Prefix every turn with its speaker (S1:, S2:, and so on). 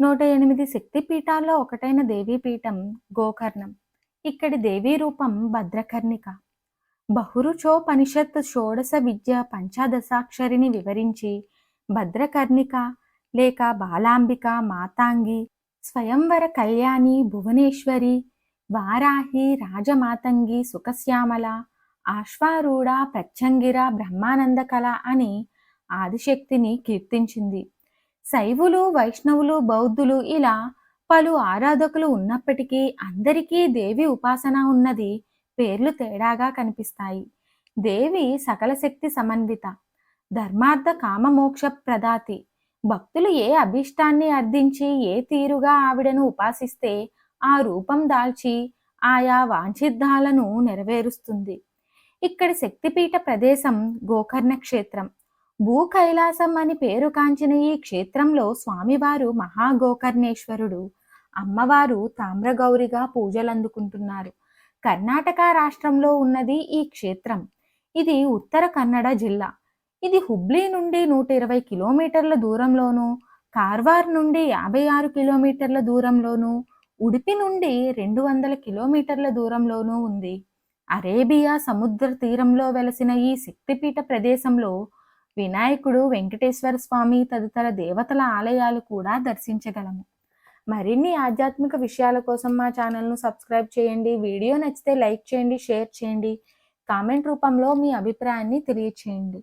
S1: నూట ఎనిమిది శక్తిపీఠాల్లో ఒకటైన దేవీపీఠం గోకర్ణం. ఇక్కడి దేవీ రూపం భద్రకర్ణిక. బహురుచోపనిషత్ షోడశ విద్య పంచాదశాక్షరిని వివరించి భద్రకర్ణిక లేక బాలాంబిక మాతాంగి స్వయంవర కళ్యాణి భువనేశ్వరి వారాహి రాజమాతంగి సుఖశ్యామల ఆశ్వారూఢ ప్రత్యంగిర బ్రహ్మానంద కళ అని ఆదిశక్తిని కీర్తించింది. శైవులు వైష్ణవులు బౌద్ధులు ఇలా పలు ఆరాధకులు ఉన్నప్పటికీ అందరికీ దేవి ఉపాసన ఉన్నది పేర్లు తేడాగా కనిపిస్తాయి. దేవి సకల శక్తి సమన్విత ధర్మార్థ కామమోక్ష ప్రదాతి. భక్తులు ఏ అభిష్టాన్ని అర్థించి ఏ తీరుగా ఆవిడను ఉపాసిస్తే ఆ రూపం దాల్చి ఆయా వాంఛిద్దాలను నెరవేరుస్తుంది. ఇక్కడి శక్తిపీఠ ప్రదేశం గోకర్ణ క్షేత్రం. భూ కైలాసం అని పేరు కాంచిన ఈ క్షేత్రంలో స్వామివారు మహాగోకర్ణేశ్వరుడు. అమ్మవారు తామ్రగౌరిగా పూజలందుకుంటున్నారు. కర్ణాటక రాష్ట్రంలో ఉన్నది ఈ క్షేత్రం. ఇది ఉత్తర కన్నడ జిల్లా. ఇది హుబ్లీ నుండి నూట ఇరవై కిలోమీటర్ల దూరంలోను కార్వార్ నుండి యాభై ఆరు కిలోమీటర్ల దూరంలోను ఉడిపి నుండి రెండు వందల కిలోమీటర్ల దూరంలోనూ ఉంది. అరేబియా సముద్ర తీరంలో వెలసిన ఈ శక్తిపీఠ ప్రదేశంలో వినాయకుడు వెంకటేశ్వర స్వామి తదితర దేవతల ఆలయాలు కూడా దర్శించగలము. మరిన్ని ఆధ్యాత్మిక విషయాల కోసం మా ఛానల్ను సబ్స్క్రైబ్ చేయండి. వీడియో నచ్చితే లైక్ చేయండి షేర్ చేయండి. కామెంట్ రూపంలో మీ అభిప్రాయాన్ని తెలియచేయండి.